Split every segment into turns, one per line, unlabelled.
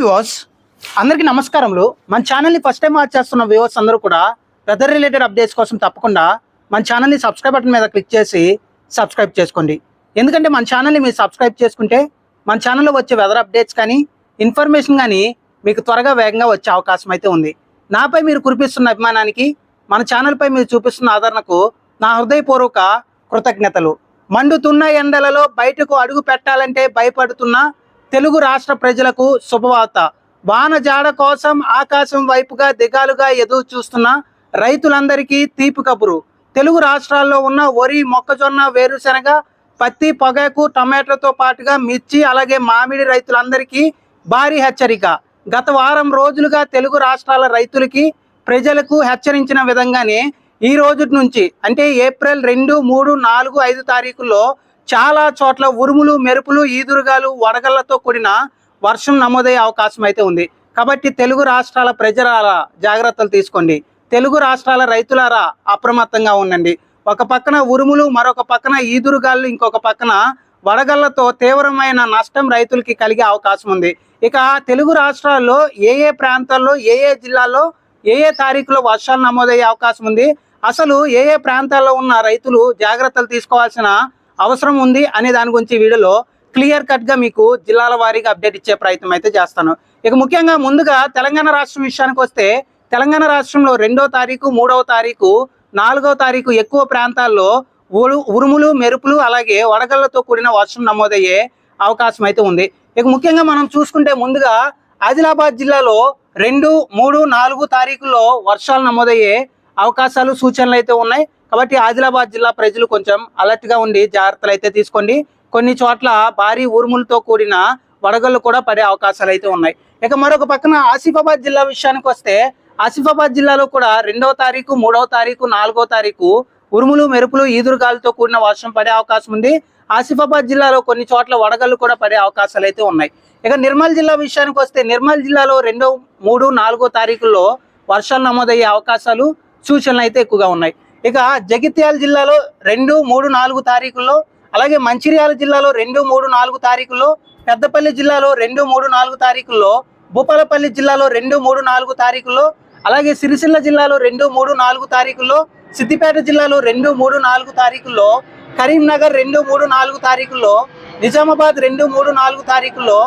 Viewers అందరికీ నమస్కారములు. మన ఛానల్ని ఫస్ట్ టైం వాచ్ చేస్తున్న వ్యూవర్స్ అందరూ కూడా వెదర్ రిలేటెడ్ అప్డేట్స్ కోసం తప్పకుండా మన ఛానల్ని సబ్స్క్రైబ్ బటన్ మీద క్లిక్ చేసి సబ్స్క్రైబ్ చేసుకోండి. ఎందుకంటే మన ఛానల్ని మీరు సబ్స్క్రైబ్ చేసుకుంటే మన ఛానల్లో వచ్చే వెదర్ అప్డేట్స్ కానీ ఇన్ఫర్మేషన్ కానీ మీకు త్వరగా వేగంగా వచ్చే అవకాశం అయితే ఉంది. నాపై మీరు కురిపిస్తున్న అభిమానానికి మన ఛానల్పై మీరు చూపిస్తున్న ఆదరణకు నా హృదయపూర్వక కృతజ్ఞతలు. మండుతున్న ఎండలలో బయటకు అడుగు పెట్టాలంటే భయపడుతున్న తెలుగు రాష్ట్ర ప్రజలకు శుభవార్త. వాన జాడ కోసం ఆకాశం వైపుగా దిగాలుగా ఎదురు చూస్తున్న రైతులందరికీ తీపి కబురు. తెలుగు రాష్ట్రాల్లో ఉన్న వరి మొక్కజొన్న వేరుశెనగ పత్తి పొగాకు టమాటోతో పాటుగా మిర్చి అలాగే మామిడి రైతులందరికీ భారీ హెచ్చరిక. గత వారం రోజులుగా తెలుగు రాష్ట్రాల రైతులకి ప్రజలకు హెచ్చరించిన విధంగానే ఈ రోజు నుంచి అంటే ఏప్రిల్ రెండు మూడు నాలుగు ఐదు తారీఖుల్లో చాలా చోట్ల ఉరుములు మెరుపులు ఈదురుగాలు వడగళ్ళతో కూడిన వర్షం నమోదయ్యే అవకాశం అయితే ఉంది. కాబట్టి తెలుగు రాష్ట్రాల ప్రజలారా జాగ్రత్తలు తీసుకోండి. తెలుగు రాష్ట్రాల రైతులారా అప్రమత్తంగా ఉండండి. ఒక పక్కన ఉరుములు మరొక పక్కన ఈదురుగాలు ఇంకొక పక్కన వడగళ్ళతో తీవ్రమైన నష్టం రైతులకి కలిగే అవకాశం ఉంది. ఇక తెలుగు రాష్ట్రాల్లో ఏ ఏ ప్రాంతాల్లో ఏ ఏ జిల్లాల్లో ఏ ఏ తారీఖులో వర్షాలు నమోదయ్యే అవకాశం ఉంది? అసలు ఏ ఏ ప్రాంతాల్లో ఉన్న రైతులు జాగ్రత్తలు తీసుకోవాల్సిన అవసరం ఉంది అనే దాని గురించి వీడియోలో క్లియర్ కట్గా మీకు జిల్లాల వారీగా అప్డేట్ ఇచ్చే ప్రయత్నం అయితే చేస్తాను. ఇక ముఖ్యంగా ముందుగా తెలంగాణ రాష్ట్రం విషయానికి వస్తే తెలంగాణ రాష్ట్రంలో రెండో తారీఖు మూడవ తారీఖు నాలుగవ తారీఖు ఎక్కువ ప్రాంతాల్లో ఉరు- ఉరుములు మెరుపులు అలాగే వడగళ్ళతో కూడిన వర్షం నమోదయ్యే అవకాశం అయితే ఉంది. ఇక ముఖ్యంగా మనం చూసుకుంటే ముందుగా ఆదిలాబాద్ జిల్లాలో రెండు మూడు నాలుగు తారీఖుల్లో వర్షాలు నమోదయ్యే అవకాశాలు సూచనలు అయితే ఉన్నాయి. కాబట్టి ఆదిలాబాద్ జిల్లా ప్రజలు కొంచెం అలర్ట్గా ఉండి జాగ్రత్తలు అయితే తీసుకోండి. కొన్ని చోట్ల భారీ ఉరుములతో కూడిన వడగళ్ళు కూడా పడే అవకాశాలు అయితే ఉన్నాయి. ఇక మరొక పక్కన ఆసిఫాబాద్ జిల్లా విషయానికి వస్తే ఆసిఫాబాద్ జిల్లాలో కూడా రెండవ తారీఖు మూడవ తారీఖు నాలుగో తారీఖు ఉరుములు మెరుపులు ఈదురుగాలతో కూడిన వర్షం పడే అవకాశం ఉంది. ఆసిఫాబాద్ జిల్లాలో కొన్ని చోట్ల వడగళ్ళు కూడా పడే అవకాశాలు అయితే ఉన్నాయి. ఇక నిర్మల్ జిల్లా విషయానికి వస్తే నిర్మల్ జిల్లాలో రెండో మూడు నాలుగో తారీఖుల్లో వర్షాలు నమోదయ్యే అవకాశాలు సూచనలు అయితే ఎక్కువగా ఉన్నాయి. ఇక జగిత్యాల జిల్లాలో రెండు మూడు నాలుగు తారీఖుల్లో అలాగే మంచిర్యాల జిల్లాలో రెండు మూడు నాలుగు తారీఖుల్లో పెద్దపల్లి జిల్లాలో రెండు మూడు నాలుగు తారీఖుల్లో భూపాలపల్లి జిల్లాలో రెండు మూడు నాలుగు తారీఖుల్లో అలాగే సిరిసిల్ల జిల్లాలో రెండు మూడు నాలుగు తారీఖుల్లో సిద్దిపేట జిల్లాలో రెండు మూడు నాలుగు తారీఖుల్లో కరీంనగర్ రెండు మూడు నాలుగు తారీఖుల్లో నిజామాబాద్ రెండు మూడు నాలుగు తారీఖుల్లో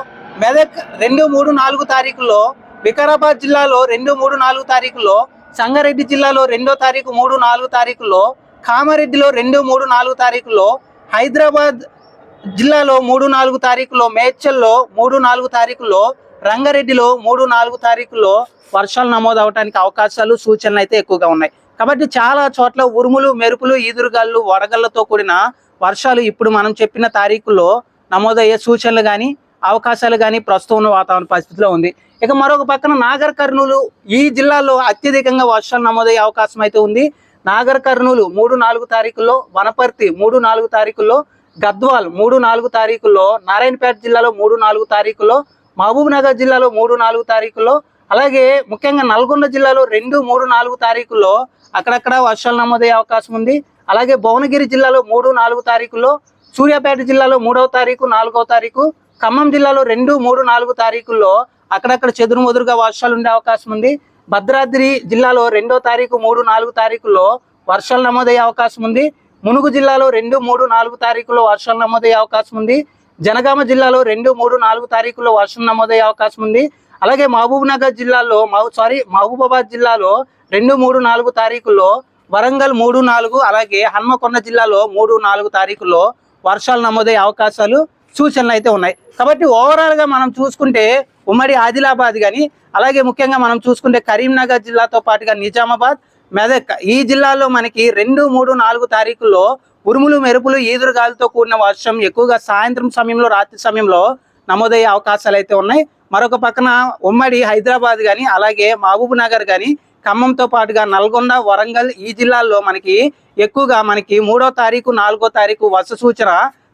మెదక్ రెండు మూడు నాలుగు తారీఖుల్లో వికారాబాద్ జిల్లాలో రెండు మూడు నాలుగు తారీఖుల్లో సంగారెడ్డి జిల్లాలో రెండో తారీఖు మూడు నాలుగు తారీఖులో కామారెడ్డిలో రెండు మూడు నాలుగు తారీఖులో హైదరాబాద్ జిల్లాలో మూడు నాలుగు తారీఖులో మేడ్చల్లో మూడు నాలుగు తారీఖులో రంగారెడ్డిలో మూడు నాలుగు తారీఖులో వర్షాలు నమోదు అవడానికి అవకాశాలు సూచనలు అయితే ఎక్కువగా ఉన్నాయి. కాబట్టి చాలా చోట్ల ఉరుములు మెరుపులు ఈదురుగాళ్ళు వడగళ్ళతో కూడిన వర్షాలు ఇప్పుడు మనం చెప్పిన తారీఖులో నమోదయ్యే సూచనలు కానీ అవకాశాలు కానీ ప్రస్తుతం ఉన్న వాతావరణ పరిస్థితిలో ఉంది. ఇక మరొక పక్కన నాగర్ కర్నూలు ఈ జిల్లాలో అత్యధికంగా వర్షాలు నమోదయ్యే అవకాశం అయితే ఉంది. నాగర్ కర్నూలు మూడు నాలుగు తారీఖుల్లో వనపర్తి మూడు నాలుగు తారీఖుల్లో గద్వాల్ మూడు నాలుగు తారీఖుల్లో నారాయణపేట జిల్లాలో మూడు నాలుగు తారీఖుల్లో మహబూబ్ నగర్ జిల్లాలో మూడు నాలుగు తారీఖుల్లో అలాగే ముఖ్యంగా నల్గొండ జిల్లాలో రెండు మూడు నాలుగు తారీఖుల్లో అక్కడక్కడ వర్షాలు నమోదయ్యే అవకాశం ఉంది. అలాగే భువనగిరి జిల్లాలో మూడు నాలుగు తారీఖుల్లో సూర్యాపేట జిల్లాలో మూడవ తారీఖు నాలుగవ తారీఖు ఖమ్మం జిల్లాలో రెండు మూడు నాలుగు తారీఖుల్లో అక్కడక్కడ చెదురు ముదురుగా వర్షాలు ఉండే అవకాశం ఉంది. భద్రాద్రి జిల్లాలో రెండో తారీఖు మూడు నాలుగు తారీఖుల్లో వర్షాలు నమోదయ్యే అవకాశం ఉంది. మునుగు జిల్లాలో రెండు మూడు నాలుగు తారీఖుల్లో వర్షాలు నమోదయ్యే అవకాశం ఉంది. జనగామ జిల్లాలో రెండు మూడు నాలుగు తారీఖుల్లో వర్షం నమోదయ్యే అవకాశం ఉంది. అలాగే మహబూబ్నగర్ జిల్లాలో మహబూ సారీ మహబూబాబాద్ జిల్లాలో రెండు మూడు నాలుగు తారీఖుల్లో వరంగల్ మూడు నాలుగు అలాగే హన్మకొండ జిల్లాలో మూడు నాలుగు తారీఖుల్లో వర్షాలు నమోదయ్యే అవకాశాలు సూచనలు అయితే ఉన్నాయి. కాబట్టి ఓవరాల్గా మనం చూసుకుంటే ఉమ్మడి ఆదిలాబాద్ కానీ అలాగే ముఖ్యంగా మనం చూసుకుంటే కరీంనగర్ జిల్లాతో పాటుగా నిజామాబాద్ మెదక్. ఈ జిల్లాలో మనకి రెండు మూడు నాలుగు తారీఖుల్లో ఉరుములు మెరుపులు ఈదురుగాలితో కూడిన వర్షం ఎక్కువగా సాయంత్రం సమయంలో రాత్రి సమయంలో నమోదయ్యే అవకాశాలు అయితే ఉన్నాయి. మరొక పక్కన ఉమ్మడి హైదరాబాద్ కానీ అలాగే మహబూబ్ నగర్ కానీ ఖమ్మంతో పాటుగా నల్గొండ వరంగల్ ఈ జిల్లాల్లో మనకి ఎక్కువగా మనకి మూడో తారీఖు నాలుగో తారీఖు వర్ష సూచన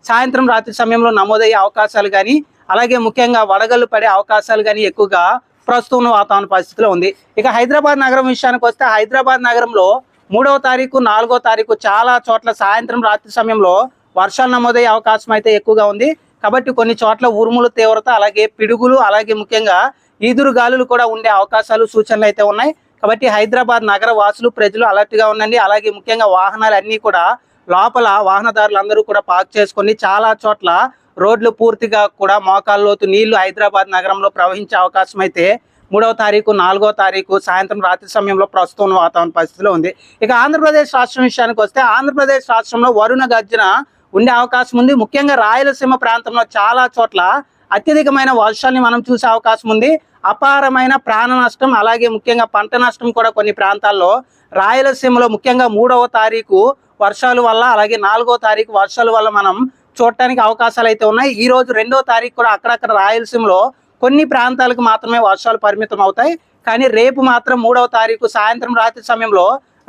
సాయంత్రం రాత్రి సమయంలో నమోదయ్యే అవకాశాలు కానీ అలాగే ముఖ్యంగా వడగళ్ళు పడే అవకాశాలు కానీ ఎక్కువగా ప్రస్తుతం వాతావరణ పరిస్థితిలో ఉంది. ఇక హైదరాబాద్ నగరం విషయానికి వస్తే హైదరాబాద్ నగరంలో మూడవ తారీఖు నాలుగో తారీఖు చాలా చోట్ల సాయంత్రం రాత్రి సమయంలో వర్షాలు నమోదయ్యే అవకాశం అయితే ఎక్కువగా ఉంది. కాబట్టి కొన్ని చోట్ల ఉరుములు తీవ్రత అలాగే పిడుగులు అలాగే ముఖ్యంగా ఈదురు గాలులు కూడా ఉండే అవకాశాలు సూచనలు అయితే ఉన్నాయి. కాబట్టి హైదరాబాద్ నగర వాసులు ప్రజలు అలర్ట్గా ఉండండి. అలాగే ముఖ్యంగా వాహనాలు అన్నీ కూడా లోపల వాహనదారులు అందరూ కూడా పార్క్ చేసుకొని చాలా చోట్ల రోడ్లు పూర్తిగా కూడా మోకాల్లోతు నీళ్ళు హైదరాబాద్ నగరంలో ప్రవహించే అవకాశం అయితే మూడవ తారీఖు నాలుగో తారీఖు సాయంత్రం రాత్రి సమయంలో ప్రస్తుతం వాతావరణ పరిస్థితిలో ఉంది. ఇక ఆంధ్రప్రదేశ్ రాష్ట్రం విషయానికి వస్తే ఆంధ్రప్రదేశ్ రాష్ట్రంలో వరుణ గర్జన ఉండే అవకాశం ఉంది. ముఖ్యంగా రాయలసీమ ప్రాంతంలో చాలా చోట్ల అత్యధికమైన వర్షాన్ని మనం చూసే అవకాశం ఉంది. అపారమైన ప్రాణ నష్టం అలాగే ముఖ్యంగా పంట నష్టం కూడా కొన్ని ప్రాంతాల్లో రాయలసీమలో ముఖ్యంగా మూడవ తారీఖు వర్షాల వల్ల అలాగే నాలుగో తారీఖు వర్షాల వల్ల మనం చూడటానికి అవకాశాలు అయితే ఉన్నాయి. ఈ రోజు రెండో తారీఖు కూడా అక్కడక్కడ రాయలసీమలో కొన్ని ప్రాంతాలకు మాత్రమే వర్షాలు పరిమితం అవుతాయి. కానీ రేపు మాత్రం మూడవ తారీఖు సాయంత్రం రాత్రి సమయంలో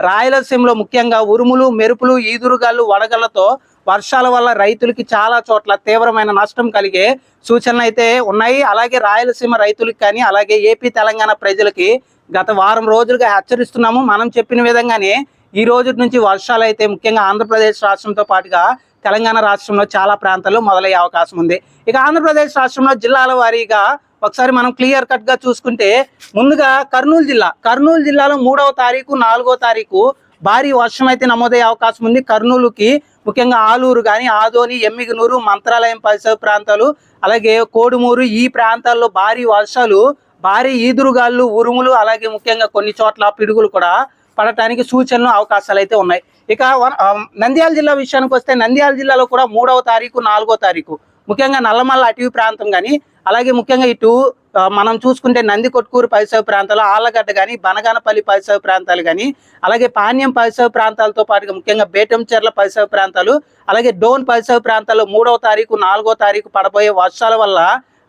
రాయలసీమలో ముఖ్యంగా ఉరుములు మెరుపులు ఈదురుగాలు వడగళ్ళతో వర్షాల వల్ల రైతులకి చాలా చోట్ల తీవ్రమైన నష్టం కలిగే సూచనలు అయితే ఉన్నాయి. అలాగే రాయలసీమ రైతులకి కానీ అలాగే ఏపీ తెలంగాణ ప్రజలకి గత వారం రోజులుగా హెచ్చరిస్తున్నాము. మనం చెప్పిన విధంగానే ఈ రోజు నుంచి వర్షాలు అయితే ముఖ్యంగా ఆంధ్రప్రదేశ్ రాష్ట్రంతో పాటుగా తెలంగాణ రాష్ట్రంలో చాలా ప్రాంతాల్లో మొదలయ్యే అవకాశం ఉంది. ఇక ఆంధ్రప్రదేశ్ రాష్ట్రంలో జిల్లాల వారీగా ఒకసారి మనం క్లియర్ కట్గా చూసుకుంటే ముందుగా కర్నూలు జిల్లా. కర్నూలు జిల్లాలో మూడవ తారీఖు నాలుగో తారీఖు భారీ వర్షం అయితే నమోదయ్యే అవకాశం ఉంది. కర్నూలుకి ముఖ్యంగా ఆలూరు కానీ ఆదోని ఎమ్మిగనూరు మంత్రాలయం పరిసర ప్రాంతాలు అలాగే కోడుమూరు ఈ ప్రాంతాల్లో భారీ వర్షాలు భారీ ఈదురుగాళ్ళు ఉరుములు అలాగే ముఖ్యంగా కొన్ని చోట్ల పిడుగులు కూడా పడటానికి సూచనలు అవకాశాలు అయితే ఉన్నాయి. ఇక నంద్యాల జిల్లా విషయానికి వస్తే నంద్యాల జిల్లాలో కూడా మూడవ తారీఖు నాలుగో తారీఖు. ముఖ్యంగా నల్లమల్ల అటవీ ప్రాంతం కానీ అలాగే ముఖ్యంగా ఇటు మనం చూసుకుంటే నంది కొట్కూరు పరిసర ప్రాంతాలు ఆళ్ళగడ్డ కానీ బనగానపల్లి పరిసర ప్రాంతాలు కానీ అలాగే పాణ్యం పరిసర ప్రాంతాలతో పాటుగా ముఖ్యంగా బేటంచెర్ల పరిసర ప్రాంతాలు అలాగే డోన్ పరిసర ప్రాంతాల్లో మూడవ తారీఖు నాలుగో తారీఖు పడబోయే వర్షాల వల్ల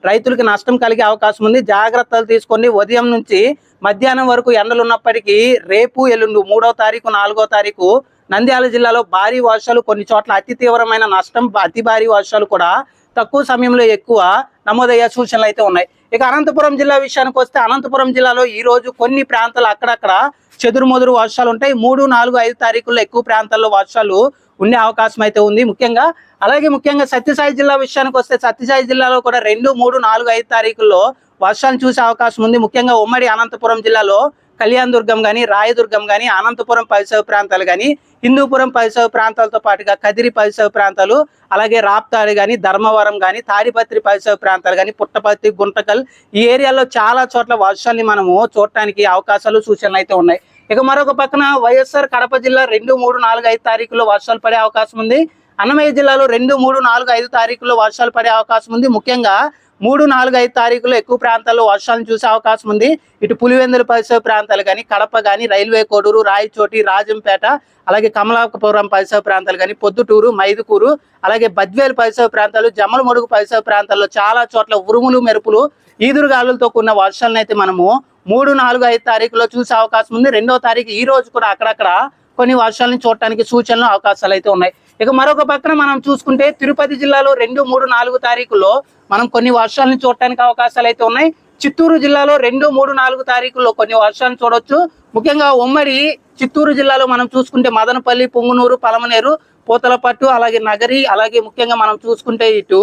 రైతులకు నష్టం కలిగే అవకాశం ఉంది. జాగ్రత్తలు తీసుకొని ఉదయం నుంచి మధ్యాహ్నం వరకు ఎండలు ఉన్నప్పటికీ రేపు ఎల్లుండు మూడో తారీఖు నాలుగో తారీఖు నంద్యాల జిల్లాలో భారీ వర్షాలు కొన్ని చోట్ల అతి తీవ్రమైన నష్టం అతి భారీ వర్షాలు కూడా తక్కువ సమయంలో ఎక్కువ నమోదయ్యే సూచనలు అయితే ఉన్నాయి. ఇక అనంతపురం జిల్లా విషయానికి వస్తే అనంతపురం జిల్లాలో ఈ రోజు కొన్ని ప్రాంతాలు అక్కడక్కడ చెదురుమదురు వర్షాలు ఉంటాయి. మూడు నాలుగు ఐదు తారీఖుల్లో ఎక్కువ ప్రాంతాల్లో వర్షాలు ఉండే అవకాశం అయితే ఉంది. ముఖ్యంగా అలాగే ముఖ్యంగా సత్యసాయి జిల్లా విషయానికి వస్తే సత్యసాయి జిల్లాలో కూడా రెండు మూడు నాలుగు ఐదు తారీఖుల్లో వర్షాలు చూసే అవకాశం ఉంది. ముఖ్యంగా ఉమ్మడి అనంతపురం జిల్లాలో కళ్యాణ్ దుర్గం కానీ రాయదుర్గం కానీ అనంతపురం పరిసర ప్రాంతాలు కానీ హిందూపురం పరిసర ప్రాంతాలతో పాటుగా కదిరి పరిసర ప్రాంతాలు అలాగే రాప్తాడు కానీ ధర్మవరం కానీ తాడిపత్రి పరిసర ప్రాంతాలు కానీ పుట్టపర్తి గుంటకల్ ఈ ఏరియాలో చాలా చోట్ల వర్షాన్ని మనము చూడటానికి అవకాశాలు సూచనలు అయితే ఉన్నాయి. ఇక మరొక పక్కన వైఎస్ఆర్ కడప జిల్లా రెండు మూడు నాలుగు ఐదు తారీఖులో వర్షాలు పడే అవకాశం ఉంది. అన్నమయ్య జిల్లాలో రెండు మూడు నాలుగు ఐదు తారీఖుల్లో వర్షాలు పడే అవకాశం ఉంది. ముఖ్యంగా మూడు నాలుగు ఐదు తారీఖుల్లో ఎక్కువ ప్రాంతాల్లో వర్షాలను చూసే అవకాశం ఉంది. ఇటు పులివెందుల పరిసర ప్రాంతాలు కానీ కడప కానీ రైల్వే కోడూరు రాయచోటి రాజంపేట అలాగే కమలాపురం పరిసర ప్రాంతాలు కానీ పొద్దుటూరు మైదుకూరు అలాగే బద్వేలు పరిసర ప్రాంతాలు జమ్మలమడుగు పరిసర ప్రాంతాల్లో చాలా చోట్ల ఉరుములు మెరుపులు ఈదురుగాలులతో కూడిన వర్షాలను అయితే మనము మూడు నాలుగు ఐదు తారీఖులో చూసే అవకాశం ఉంది. రెండో తారీఖు ఈ రోజు కూడా అక్కడక్కడ కొన్ని వర్షాలను చూడటానికి సూచనలు అవకాశాలు అయితే ఉన్నాయి. ఇక మరొక పక్కన మనం చూసుకుంటే తిరుపతి జిల్లాలో రెండు మూడు నాలుగు తారీఖుల్లో మనం కొన్ని వర్షాలను చూడటానికి అవకాశాలు అయితే ఉన్నాయి. చిత్తూరు జిల్లాలో రెండు మూడు నాలుగు తారీఖుల్లో కొన్ని వర్షాలను చూడొచ్చు. ముఖ్యంగా ఉమ్మడి చిత్తూరు జిల్లాలో మనం చూసుకుంటే మదనపల్లి పొంగునూరు పలమనేరు పూతలపట్టు అలాగే నగరి అలాగే ముఖ్యంగా మనం చూసుకుంటే ఇటు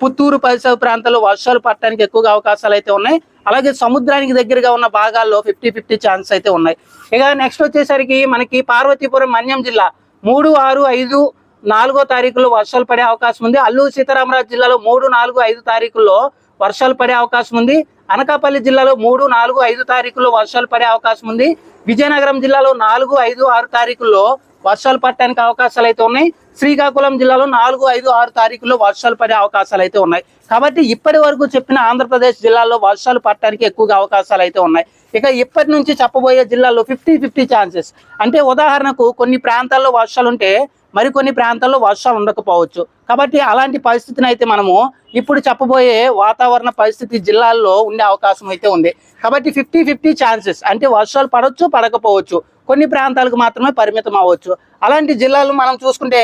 పుత్తూరు పరిసర ప్రాంతాల్లో వర్షాలు పడటానికి ఎక్కువగా అవకాశాలు అయితే ఉన్నాయి. అలాగే సముద్రానికి దగ్గరగా ఉన్న భాగాల్లో ఫిఫ్టీ ఫిఫ్టీ ఛాన్స్ అయితే ఉన్నాయి. ఇక నెక్స్ట్ వచ్చేసరికి మనకి పార్వతీపురం మన్యం జిల్లా. మూడు ఆరు ఐదు నాలుగో తారీఖులో వర్షాలు పడే అవకాశం ఉంది. అల్లూరు సీతారామరాజు జిల్లాలో మూడు నాలుగు ఐదు తారీఖుల్లో వర్షాలు పడే అవకాశం ఉంది. అనకాపల్లి జిల్లాలో మూడు నాలుగు ఐదు తారీఖుల్లో వర్షాలు పడే అవకాశం ఉంది. విజయనగరం జిల్లాలో నాలుగు ఐదు ఆరు తారీఖుల్లో వర్షాలు పడటానికి అవకాశాలు అయితే ఉన్నాయి. శ్రీకాకుళం జిల్లాలో నాలుగు ఐదు ఆరు తారీఖుల్లో వర్షాలు పడే అవకాశాలు అయితే ఉన్నాయి. కాబట్టి ఇప్పటి వరకు చెప్పిన ఆంధ్రప్రదేశ్ జిల్లాలో వర్షాలు పడటానికి ఎక్కువగా అవకాశాలు అయితే ఉన్నాయి. ఇక ఇప్పటి నుంచి చెప్పబోయే జిల్లాలో ఫిఫ్టీ ఫిఫ్టీ ఛాన్సెస్ అంటే ఉదాహరణకు కొన్ని ప్రాంతాల్లో వర్షాలు ఉంటే మరికొన్ని ప్రాంతాల్లో వర్షాలు ఉండకపోవచ్చు. కాబట్టి అలాంటి పరిస్థితిని అయితే మనము ఇప్పుడు చెప్పబోయే వాతావరణ పరిస్థితి జిల్లాల్లో ఉండే అవకాశం అయితే ఉంది. కాబట్టి ఫిఫ్టీ ఫిఫ్టీ ఛాన్సెస్ అంటే వర్షాలు పడవచ్చు పడకపోవచ్చు. కొన్ని ప్రాంతాలకు మాత్రమే పరిమితం అవ్వచ్చు. అలాంటి జిల్లాలు మనం చూసుకుంటే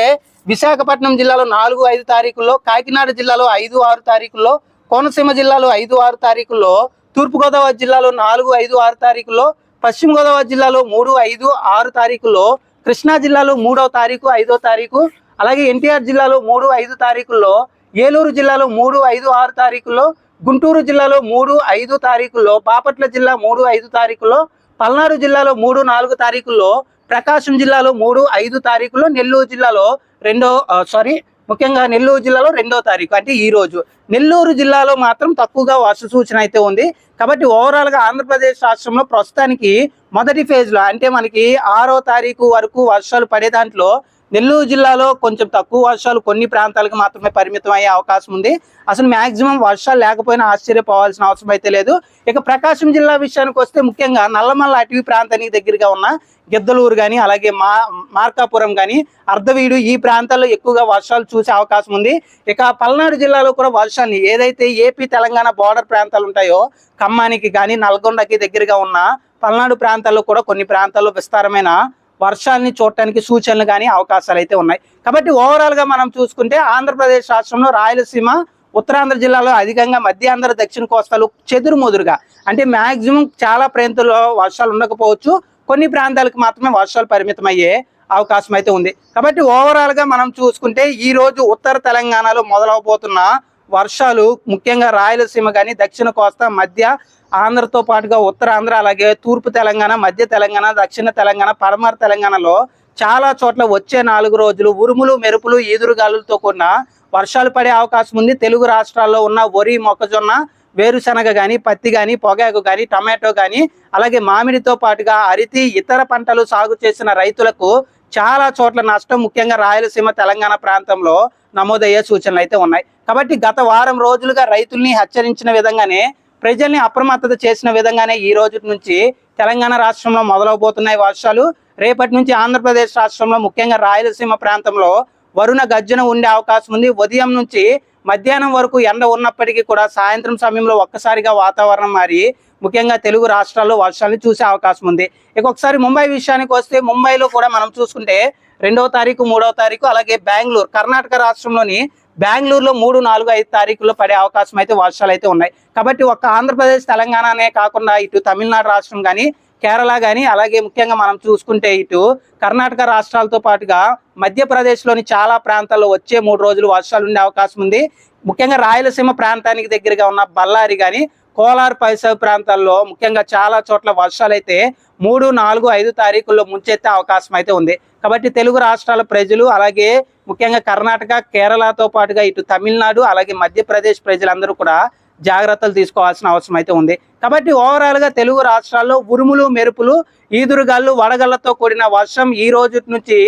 విశాఖపట్నం జిల్లాలో నాలుగు ఐదు తారీఖుల్లో కాకినాడ జిల్లాలో ఐదు ఆరు తారీఖుల్లో కోనసీమ జిల్లాలో ఐదు ఆరు తారీఖుల్లో తూర్పుగోదావరి జిల్లాలో నాలుగు ఐదు ఆరు తారీఖుల్లో పశ్చిమ గోదావరి జిల్లాలో మూడు ఐదు ఆరు తారీఖుల్లో కృష్ణా జిల్లాలో మూడవ తారీఖు ఐదో తారీఖు అలాగే ఎన్టీఆర్ జిల్లాలో మూడు ఐదు తారీఖుల్లో ఏలూరు జిల్లాలో మూడు ఐదు ఆరు తారీఖుల్లో గుంటూరు జిల్లాలో మూడు ఐదు తారీఖుల్లో బాపట్ల జిల్లా మూడు ఐదు తారీఖుల్లో పల్నాడు జిల్లాలో మూడు నాలుగు తారీఖుల్లో ప్రకాశం జిల్లాలో మూడు ఐదు తారీఖుల్లో నెల్లూరు జిల్లాలో రెండో సారీ ముఖ్యంగా నెల్లూరు జిల్లాలో రెండో తారీఖు అంటే ఈ రోజు. నెల్లూరు జిల్లాలో మాత్రం తక్కువగా వర్ష సూచన అయితే ఉంది. కాబట్టి ఓవరాల్గా ఆంధ్రప్రదేశ్ రాష్ట్రంలో ప్రస్తుతానికి మొదటి ఫేజ్లో అంటే మనకి ఆరో తారీఖు వరకు వర్షాలు పడే దాంట్లో నెల్లూరు జిల్లాలో కొంచెం తక్కువ వర్షాలు కొన్ని ప్రాంతాలకు మాత్రమే పరిమితం అయ్యే అవకాశం ఉంది. అసలు మ్యాక్సిమం వర్షాలు లేకపోయినా ఆశ్చర్యపోవాల్సిన అవసరం అయితే లేదు. ఇక ప్రకాశం జిల్లా విషయానికి వస్తే ముఖ్యంగా నల్లమల్ల అటవీ ప్రాంతానికి దగ్గరగా ఉన్న గిద్దలూరు కానీ అలాగే మా మార్కాపురం కానీ అర్ధవీడు ఈ ప్రాంతాల్లో ఎక్కువగా వర్షాలు చూసే అవకాశం ఉంది. ఇక పల్నాడు జిల్లాలో కూడా వర్షాన్ని ఏదైతే ఏపీ తెలంగాణ బార్డర్ ప్రాంతాలు ఉంటాయో ఖమ్మానికి కానీ నల్గొండకి దగ్గరగా ఉన్న పల్నాడు ప్రాంతాల్లో కూడా కొన్ని ప్రాంతాల్లో విస్తారమైన వర్షాన్ని చూడటానికి సూచనలు కానీ అవకాశాలు అయితే ఉన్నాయి. కాబట్టి ఓవరాల్గా మనం చూసుకుంటే ఆంధ్రప్రదేశ్ రాష్ట్రంలో రాయలసీమ ఉత్తరాంధ్ర జిల్లాలో అధికంగా మధ్యాంధ్ర దక్షిణ కోస్తాలు చెదురుమదురుగా. అంటే మ్యాక్సిమం చాలా ప్రాంతాల్లో వర్షాలు ఉండకపోవచ్చు. కొన్ని ప్రాంతాలకు మాత్రమే వర్షాలు పరిమితం అయ్యే అవకాశం అయితే ఉంది. కాబట్టి ఓవరాల్గా మనం చూసుకుంటే ఈరోజు ఉత్తర తెలంగాణలో మొదలవబోతున్న వర్షాలు ముఖ్యంగా రాయలసీమ కానీ దక్షిణ కోస్తా మధ్య ఆంధ్రతో పాటుగా ఉత్తరాంధ్ర అలాగే తూర్పు తెలంగాణ మధ్య తెలంగాణ దక్షిణ తెలంగాణ పడమర తెలంగాణలో చాలా చోట్ల వచ్చే నాలుగు రోజులు ఉరుములు మెరుపులు ఈదురుగాలులతో కూడిన వర్షాలు పడే అవకాశం ఉంది. తెలుగు రాష్ట్రాల్లో ఉన్న వరి మొక్కజొన్న వేరుశనగ కానీ పత్తి కానీ పొగాకు కానీ టమాటో కానీ అలాగే మామిడితో పాటుగా అరితి ఇతర పంటలు సాగు చేసిన రైతులకు చాలా చోట్ల నష్టం ముఖ్యంగా రాయలసీమ తెలంగాణ ప్రాంతంలో నమోదయ్యే సూచనలు అయితే ఉన్నాయి. కాబట్టి గత వారం రోజులుగా రైతుల్ని హెచ్చరించిన విధంగానే ప్రజల్ని అప్రమత్తత చేసిన విధంగానే ఈ రోజు నుంచి తెలంగాణ రాష్ట్రంలో మొదలవబోతున్నాయి వర్షాలు. రేపటి నుంచి ఆంధ్రప్రదేశ్ రాష్ట్రంలో ముఖ్యంగా రాయలసీమ ప్రాంతంలో వరుణ గర్జన ఉండే అవకాశం ఉంది. ఉదయం నుంచి మధ్యాహ్నం వరకు ఎండ ఉన్నప్పటికీ కూడా సాయంత్రం సమయంలో ఒక్కసారిగా వాతావరణం మారి ముఖ్యంగా తెలుగు రాష్ట్రాల్లో వర్షాలు చూసే అవకాశం ఉంది. ఇక ఒకసారి ముంబై విషయానికి వస్తే ముంబైలో కూడా మనం చూసుకుంటే రెండవ తారీఖు మూడవ తారీఖు అలాగే బెంగళూరు కర్ణాటక రాష్ట్రంలోని బెంగళూరులో మూడు నాలుగు ఐదు తారీఖుల్లో పడే అవకాశం అయితే వర్షాలు అయితే ఉన్నాయి. కాబట్టి ఒక్క ఆంధ్రప్రదేశ్ తెలంగాణనే కాకుండా ఇటు తమిళనాడు రాష్ట్రం కానీ కేరళ కానీ అలాగే ముఖ్యంగా మనం చూసుకుంటే ఇటు కర్ణాటక రాష్ట్రాలతో పాటుగా మధ్యప్రదేశ్లోని చాలా ప్రాంతాల్లో వచ్చే మూడు రోజులు వర్షాలు ఉండే అవకాశం ఉంది. ముఖ్యంగా రాయలసీమ ప్రాంతానికి దగ్గరగా ఉన్న బళ్ళారి కానీ కోలార్ పరిసర ప్రాంతాల్లో ముఖ్యంగా చాలా చోట్ల వర్షాలు అయితే మూడు నాలుగు ఐదు తారీఖుల్లో ముంచెత్తే అవకాశం అయితే ఉంది. కాబట్టి తెలుగు రాష్ట్రాల ప్రజలు అలాగే ముఖ్యంగా కర్ణాటక కేరళతో పాటుగా ఇటు తమిళనాడు అలాగే మధ్యప్రదేశ్ ప్రజలందరూ కూడా జాగ్రత్తలు తీసుకోవాల్సిన అవసరం అయితే ఉంది. కాబట్టి ఓవరాల్గా తెలుగు రాష్ట్రాల్లో ఉరుములు మెరుపులు ఈదురుగాళ్ళు వడగళ్ళతో కూడిన వర్షం ఈ రోజు నుంచి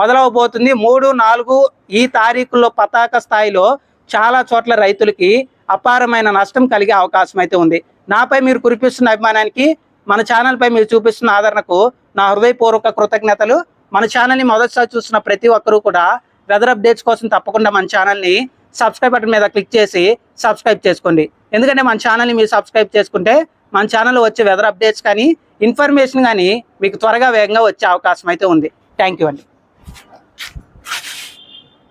మొదలవబోతుంది. మూడు నాలుగు ఈ తారీఖుల్లో పతాక స్థాయిలో చాలా చోట్ల రైతులకి అపారమైన నష్టం కలిగే అవకాశం అయితే ఉంది. నాపై మీరు కురిపిస్తున్న అభిమానానికి మన ఛానల్పై మీరు చూపిస్తున్న ఆదరణకు నా హృదయపూర్వక కృతజ్ఞతలు. మన ఛానల్ని మొదటిసారి చూస్తున్న ప్రతి ఒక్కరూ కూడా వెదర్ అప్డేట్స్ కోసం తప్పకుండా మన ఛానల్ని సబ్స్క్రైబ్ బటన్ మీద క్లిక్ చేసి సబ్స్క్రైబ్ చేసుకోండి. ఎందుకంటే మన ఛానల్ని మీరు సబ్స్క్రైబ్ చేసుకుంటే మన ఛానల్లో వచ్చే వెదర్ అప్డేట్స్ కానీ ఇన్ఫర్మేషన్ కానీ మీకు త్వరగా వేగంగా వచ్చే అవకాశం అయితే ఉంది. థ్యాంక్ యూ అండి.